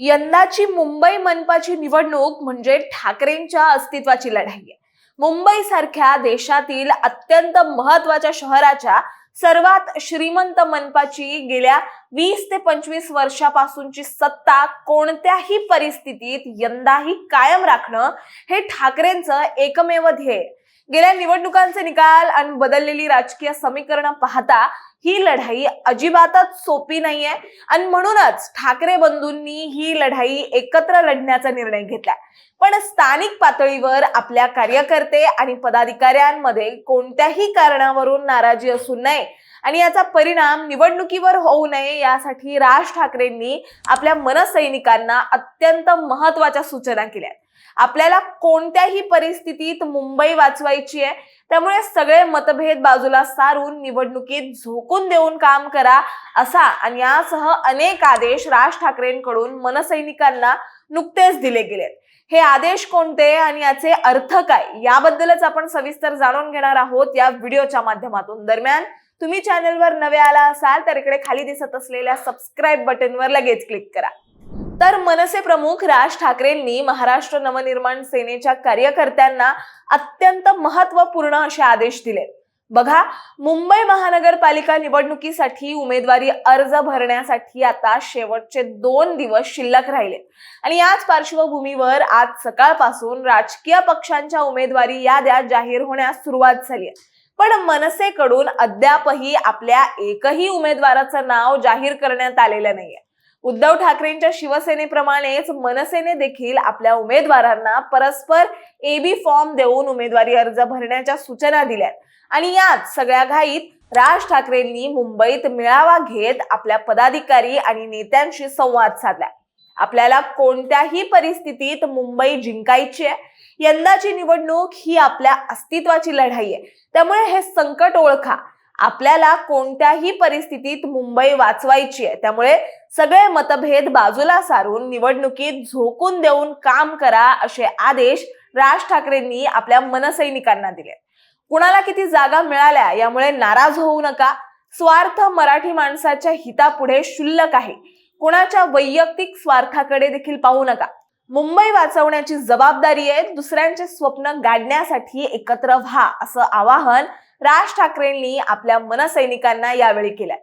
यंदाची मुंबई मनपाची निवडणूक म्हणजे ठाकरेंच्या अस्तित्वाची लढाई आहे. मुंबई सारख्या देशातील अत्यंत महत्त्वाच्या शहराच्या सर्वात श्रीमंत मनपाची गेल्या वीस ते पंचवीस वर्षापासूनची सत्ता कोणत्याही परिस्थितीत यंदाही कायम राखणं हे ठाकरेंचं एकमेव ध्येय. गेल्या निवडणुकांचे निकाल आणि बदललेली राजकीय समीकरणं पाहता ही लढाई अजिबातच सोपी नाहीये. आणि म्हणूनच ठाकरे बंधूंनी ही लढाई एकत्र लढण्याचा निर्णय घेतलाय. पण स्थानिक पातळीवर आपल्या कार्यकर्ते आणि पदाधिकाऱ्यांमध्ये कोणत्याही कारणावरून नाराजी असू नये आणि याचा परिणाम निवडणुकीवर होऊ नये यासाठी राज ठाकरेंनी आपल्या मनसैनिकांना अत्यंत महत्त्वाच्या सूचना केल्या आपल्याला कोणत्याही परिस्थितीत मुंबई वाचवायची आहे. त्यामुळे सगळे मतभेद बाजूला सारून निवडणुकीत झोकून देऊन काम करा असा आणि यासह अनेक आदेश राज ठाकरेंकडून मनसैनिकांना नुकतेच दिले गेलेत. हे आदेश कोणते आणि याचे अर्थ काय याबद्दलच आपण सविस्तर जाणून घेणार आहोत या व्हिडिओच्या माध्यमातून. दरम्यान तुम्ही चॅनलवर नवे आला असाल तर इकडे खाली दिसत असलेल्या सबस्क्राईब बटनवर लगेच क्लिक करा. तर मनसे प्रमुख राज ठाकरेंनी महाराष्ट्र नवनिर्माण सेनेच्या कार्यकर्त्यांना अत्यंत महत्त्वपूर्ण असे आदेश दिले. बघा मुंबई महानगरपालिका निवडणुकीसाठी उमेदवारी अर्ज भरण्यासाठी आता शेवटचे दोन दिवस शिल्लक राहिले. आणि याच पार्श्वभूमीवर आज सकाळपासून राजकीय पक्षांच्या उमेदवारी याद्या जाहीर होण्यास सुरुवात झाली आहे. पण मनसेकडून अद्यापही आपल्या एकही उमेदवाराचं नाव जाहीर करण्यात आलेलं नाहीये. उद्धव ठाकरेंच्या शिवसेनेप्रमाणेच मनसेने देखील आपल्या उमेदवारांना परस्पर एबी फॉर्म देऊन उमेदवारी अर्ज भरण्याच्या सूचना दिल्यात. आणि यात सगळ्या घाईत राज ठाकरेंनी मुंबईत मेळावा घेत आपल्या पदाधिकारी आणि नेत्यांशी संवाद साधला. आपल्याला कोणत्याही परिस्थितीत मुंबई जिंकायची आहे? यंदाची निवडणूक ही आपल्या अस्तित्वाची लढाई आहे. त्यामुळे हे संकट ओळखा. आपल्याला कोणत्याही परिस्थितीत मुंबई वाचवायची आहे. त्यामुळे सगळे मतभेद बाजूला सारून निवडणुकीत झोकून देऊन काम करा असे आदेश राज ठाकरेंनी आपल्या मनसैनिकांना दिले. कुणाला किती जागा मिळाल्या यामुळे नाराज होऊ नका. स्वार्थ मराठी माणसाच्या हितापुढे शुल्लक आहे. कुणाच्या वैयक्तिक स्वार्थाकडे देखील पाहू नका. मुंबई वाचवण्याची जबाबदारी आहे. दुसऱ्यांचे स्वप्न गाडण्यासाठी एकत्र व्हा असं आवाहन राज ठाकरेंनी आपल्या मनसैनिकांना यावेळी केलाय.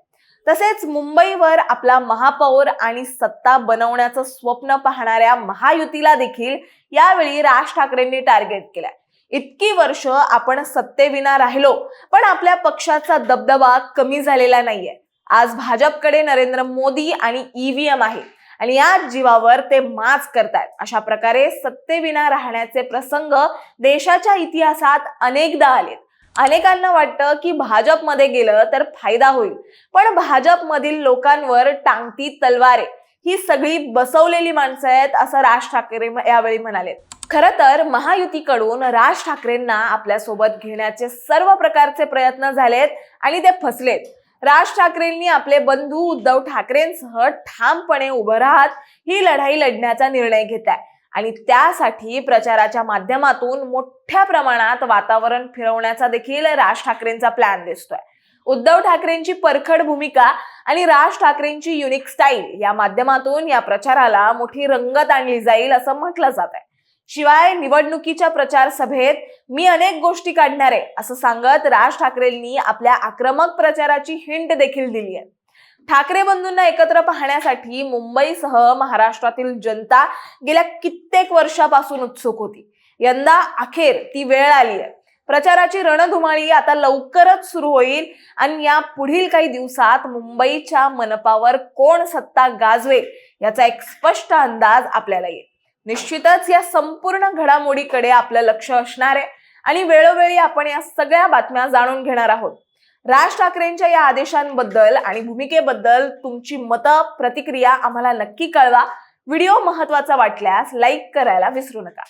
तसेच मुंबईवर आपला महापौर आणि सत्ता बनवण्याचं स्वप्न पाहणाऱ्या महायुतीला देखील यावेळी राज ठाकरेंनी टार्गेट केलाय. इतकी वर्ष आपण सत्तेविना राहिलो पण आपल्या पक्षाचा दबदबा कमी झालेला नाहीये. आज भाजपकडे नरेंद्र मोदी आणि ईव्हीएम आहे आणि या जीवावर ते माच करतायत. अशा प्रकारे सत्तेविना राहण्याचे प्रसंग देशाच्या इतिहासात अनेकदा आलेत. अनेकांना वाटतं की भाजपमध्ये गेलं तर फायदा होईल. पण भाजपमधील लोकांवर टांगती तलवारे ही सगळी बसवलेली माणसं आहेत असं राज ठाकरे यावेळी म्हणाले खर तर महायुतीकडून राज ठाकरेंना आपल्यासोबत घेण्याचे सर्व प्रकारचे प्रयत्न झालेत आणि ते फसलेत. राज ठाकरेंनी आपले बंधू उद्धव ठाकरेंसह ठामपणे उभं राहत ही लढाई लढण्याचा निर्णय घेताय आणि त्यासाठी प्रचाराच्या माध्यमातून मोठ्या प्रमाणात वातावरण फिरवण्याचा देखील राज ठाकरेंचा प्लॅन दिसतोय. उद्धव ठाकरेंची परखड भूमिका आणि राज ठाकरेंची युनिक स्टाईल या माध्यमातून या प्रचाराला मोठी रंगत आणली जाईल असं म्हटलं जात आहे. शिवाय निवडणुकीच्या प्रचार सभेत मी अनेक गोष्टी काढणार आहे असं सांगत राज ठाकरेंनी आपल्या आक्रमक प्रचाराची हिंट देखील दिली आहे. ठाकरे बंधूंना एकत्र पाहण्यासाठी मुंबईसह महाराष्ट्रातील जनता गेल्या कित्येक वर्षापासून उत्सुक होती. यंदा अखेर ती वेळ आली आहे. प्रचाराची रणधुमाळी आता लवकरच सुरू होईल आणि या पुढील काही दिवसात मुंबईच्या मनपावर कोण सत्ता गाजवेल याचा एक स्पष्ट अंदाज आपल्याला येईल. निश्चितच या संपूर्ण घडामोडीकडे आपलं लक्ष असणार आहे आणि वेळोवेळी आपण या सगळ्या बातम्या जाणून घेणार आहोत. राज ठाकरेंच्या या आदेशांबद्दल आणि भूमिकेबद्दल तुमची मतं प्रतिक्रिया आम्हाला नक्की कळवा. व्हिडिओ महत्त्वाचा वाटल्यास लाईक करायला विसरू नका.